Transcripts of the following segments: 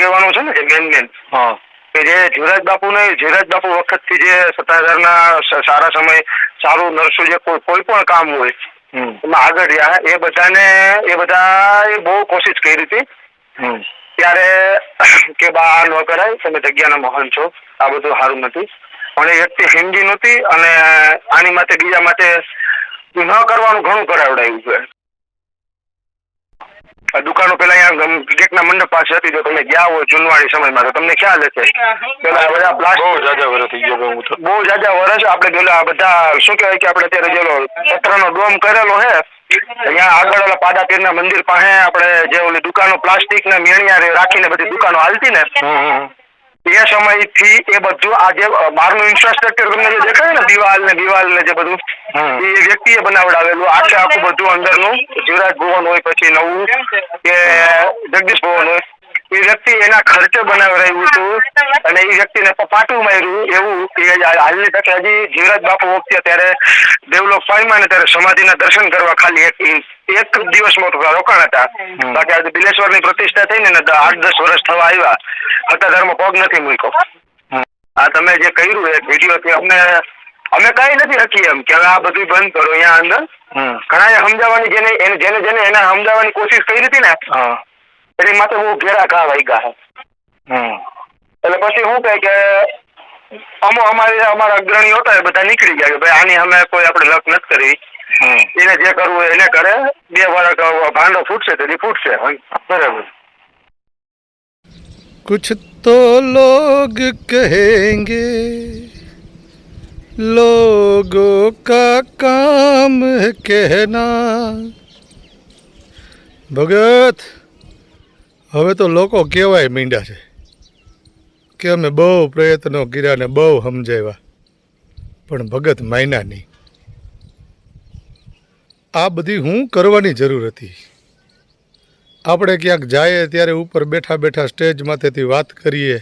આગેવાનો છે ને જે મેન મેન હા. કે જે જીવરાજ બાપુ ને જીવરાજ બાપુ વખતથી જે સત્તાધાર ના સારા સમય સારું નરસું જે કોઈ કોઈ પણ કામ હોય એમાં આગળ રહ્યા. એ બધાને એ બધા એ બહુ કોશિશ કરી હતી. ત્યારે કે બા આ ન કરાય તમે જગ્યાના મહાન છો આ બધું સારું નથી. પણ એ વ્યક્તિ હિન્દી નહોતી અને આની માટે બીજા માટે ન કરવાનું ઘણું કરાવડાવ્યું છે. આ દુકાનો પેલા અહીંયા ગેટના મંડપ પાસે હતી જો તમે ગયા હોય જૂનવાણી સમયમાં તો તમને ખ્યાલ હશે. પેલા બધા બધા બહુ જાજા વર્ષ થઈ ગયો હું તો. બહુ જાજા વર્ષ આપણે પેલા બધા શું કહેવાય કે આપણે અત્યારે જેલો પત્રનો ડોમ કરેલો છે અહીંયા આગળ ઓલા પાડા પીરના મંદિર પાસે આપણે જે ઓલી દુકાનો પ્લાસ્ટિક ને મેણિયા રાખીને બધી દુકાનો હાલતી ને એ સમયથી એ બધું આ જે બહારનું ઇન્ફ્રાસ્ટ્રક્ચર તમને જે દેખાય ને દિવાલ ને દિવાલ ને જે બધું. એ વ્યક્તિએ બનાવડાવેલું. આખે આખું બધું અંદરનું. જીવરાજ ભુવન હોય પછી નવું કે જગદીશ ભુવન હોય. એ વ્યક્તિ એના ખર્ચે બનાવડાવ્યું હતું. અને એ વ્યક્તિને પાટું માર્યું એવું હાલની તકે હજી જીવરાજ બાપુ વખતે ત્યારે દેવલોક પામ્યા ને ત્યારે સમાધિના દર્શન કરવા ખાલી એક એક દિવસમાં તો રોકાણ હતા. બાકી આજે બિલેશ્વરની પ્રતિષ્ઠા થઈ ને આઠ દસ વર્ષ થવા આવ્યા. હતા ધર્મ પગ નથી મૂક્યો. આ તમે જે કર્યું એ વીડિયો અમને અમે કઈ નથી હકી એમ કે હવે આ બધું બંધ કરો અહીંયા અંદર. ઘણા સમજાવવાની જેને જેને જેને એને સમજાવવાની કોશિશ કરી હતી ને એની માટે બહુ ઘેરા ઘા વાગ્યા છે હમ એટલે પછી શું કહે કે અમો અમારે અમારા અગ્રણીઓ હતા એ બધા નીકળી ગયા કે ભાઈ આની અમે કોઈ આપણે લક નથી કરી હમ એને જે કરવું હોય એને કરે બે વાર ભાંડો ફૂટશે તેથી ફૂટશે બરાબર कुछ तो लोग कहेंगे लोगों का काम है कहना ભગત હવે તો લોકો કહેવાય મીંડા છે કે અમે બહુ પ્રયત્નો કર્યા ને બહુ સમજાવ્યા, પણ ભગત માયના નહીં. આ બધી હું કરવાની જરૂર હતી. આપણે ક્યાંક જાઈએ ત્યારે ઉપર બેઠા બેઠા સ્ટેજ માથેથી વાત કરીએ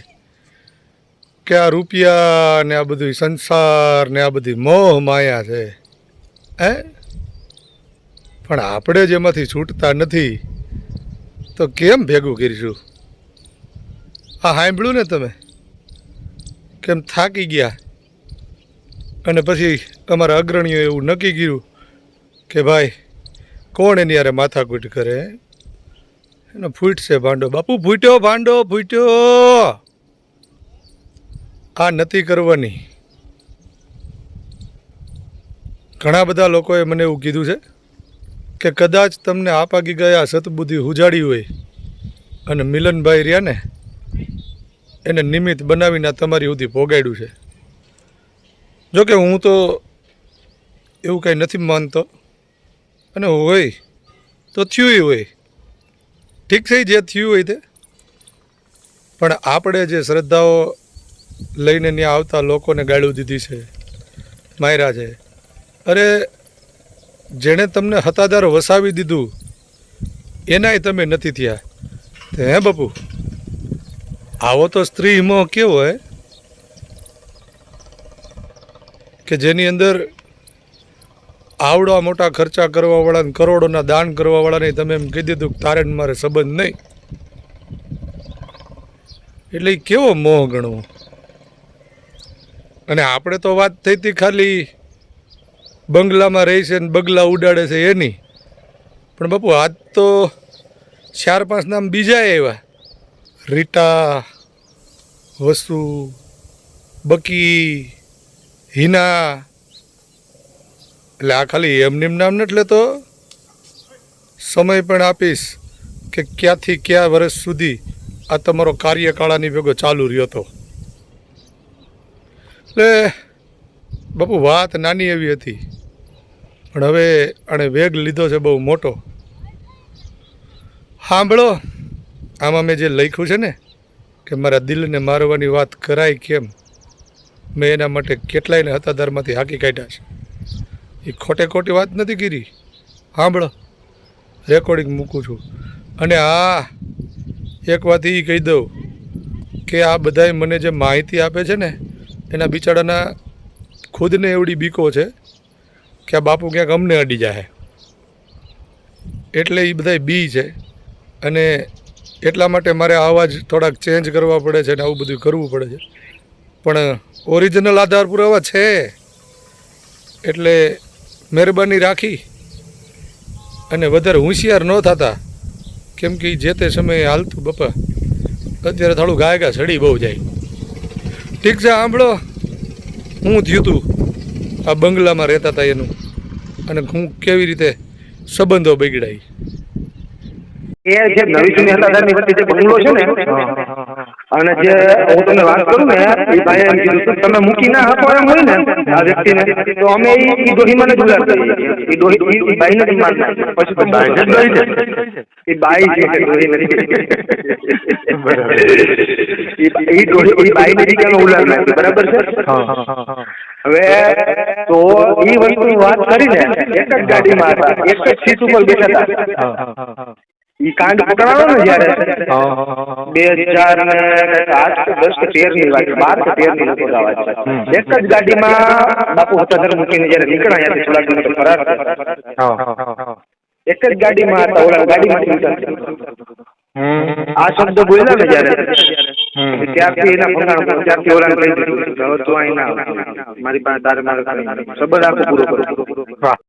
કે આ રૂપિયા ને આ બધું સંસાર ને આ બધી મોહ માયા છે, હે? પણ આપણે જ એમાંથી છૂટતા નથી તો કેમ ભેગું કરીશું? આ સાંભળ્યું ને તમે? કેમ થાકી ગયા? અને પછી અમારા અગ્રણીઓ એવું નક્કી કર્યું કે ભાઈ, કોણ એની યારે માથાકૂટ કરે? એનો ફૂટશે ભાંડો. બાપુ, ફૂટ્યો, ભાંડો, ફૂટ્યો! આ નથી કરવાની. ઘણા બધા લોકોએ મને એવું કીધું છે કે કદાચ તમને આપાગી ગયા સતબુદ્ધિ ઉજાડી હોય અને મિલનભાઈ રહ્યા એને નિમિત્ત બનાવીને તમારી સુધી પોગાડ્યું છે. જોકે હું તો એવું કાંઈ નથી માનતો. અને હોય તો થયું હોય. ઠીક છે જે થયું હોય તે. પણ આપણે જે શ્રદ્ધાઓ લઈને ત્યાં આવતા લોકોને ગાળું દીધી છે માયરા છે. અરે જેણે તમને હતાદાર વસાવી દીધું, એનાય તમે નથી થયા. તો હે બાપુ, આવો તો સ્ત્રી મોહ કેવો હે? કે જેની અંદર આવડા મોટા ખર્ચા કરવાવાળાને કરોડોના દાન કરવાવાળાને તમે એમ કહી દીધું કે તારે મારે સંબંધ નહીં. એટલે કેવો મોહ ગણવો? અને આપણે તો વાત થઈ હતી ખાલી બંગલામાં રહી છે ને બગલા ઉડાડે છે એની. પણ બાપુ, આજ તો ચાર પાંચ નામ બીજા એવા રીટા, વસુ, બકી, હિના. એટલે આ ખાલી એમનેમ નામ એટલે તો સમય પણ આપીશ કે ક્યાંથી ક્યાં વર્ષ સુધી આ તમારો કાર્યકાળાની ભેગો ચાલુ રહ્યો હતો. એટલે બાપુ, વાત નાની એવી હતી. પણ હવે આણે વેગ લીધો છે બહુ મોટો. સાંભળો આમાં મેં જે લખ્યું છે ને, કે મારા દિલને મારવાની વાત કરાય કેમ? મેં એના માટે કેટલાયને હતાધારમાંથી હાકી કાઢ્યા છે. એ ખોટે ખોટી વાત નથી કરી સાંભળો રેકોર્ડિંગ મૂકું છું. અને આ, એક વાત એ કહી દઉં, કે આ બધાય મને જે માહિતી આપે છે ને એના બિચારાના ખુદને એવડી બીકો છે કે આ બાપુ ક્યાંક અમને અડી જાય એટલે એ બધાય બી છે. અને એટલા માટે મારે અવાજ થોડાક ચેન્જ કરવા પડે છે ને આવું બધું કરવું પડે છે. પણ ઓરિજિનલ આધાર પુરાવા છે. એટલે મહેરબાની રાખી. અને વધારે હોશિયાર ન થતા. કેમ કે જે તે સમયે હાલતું બપા. અત્યારે થોડું ગાયકા સડી બહુ જાય. ઠીક છે, સાંભળો. હું થયું તું. આ બંગલામાં રહેતા હતા એનું. અને હું કેવી રીતે સંબંધો બગડાય. એ જે નવી જૂની હતાદારની વચ્ચે જે બંગલો છે ને અને જે હું તમને વાત કરું ને એ ભાઈએ એમ કીધું તમે મૂકી ના આપો એમ હોય ને આ વ્યક્તિને તો અમે ઈ ઈ ડોહીમાં જ ગુલાબ કરીએ. ડોહી ઈ- ઈ જ માર પછી તો બાઈ છે, બાઈ છે. એ બાઈ છે ડોહી નથી. ઈ બા- ડોહી ઈ બાઈને જગ્યામાં ઉલાર બરાબર છે? હવે તો એ વસ્તુની વાત કરીને એક જ ગાડીમાં હતા એક જ સીટ ઉપર બેઠા હતા. ઈ કાંડ પકડાણો ને જયારે બે હજાર આઠ કે દસ કે તેરની વાત બાર કે તેરની આ વાત છે. એક જ ગાડીમાં બાપુ હતા મૂકીને જયારે નીકળ્યા ત્યાંથી થોડા કિલોમીટર ફરાર એક જ ગાડીમાં હતા ઓલા ગાડીમાંથી ઉતરતા આ શબ્દ બોલ્યા ને જયારે ત્યારથી એના ભંગાણ ત્યારથી ઓલા કહી દીધું હવે તું અહીં ના આવ. મારી પાસે તારે મારે સંબંધ આખો પૂરો કરો.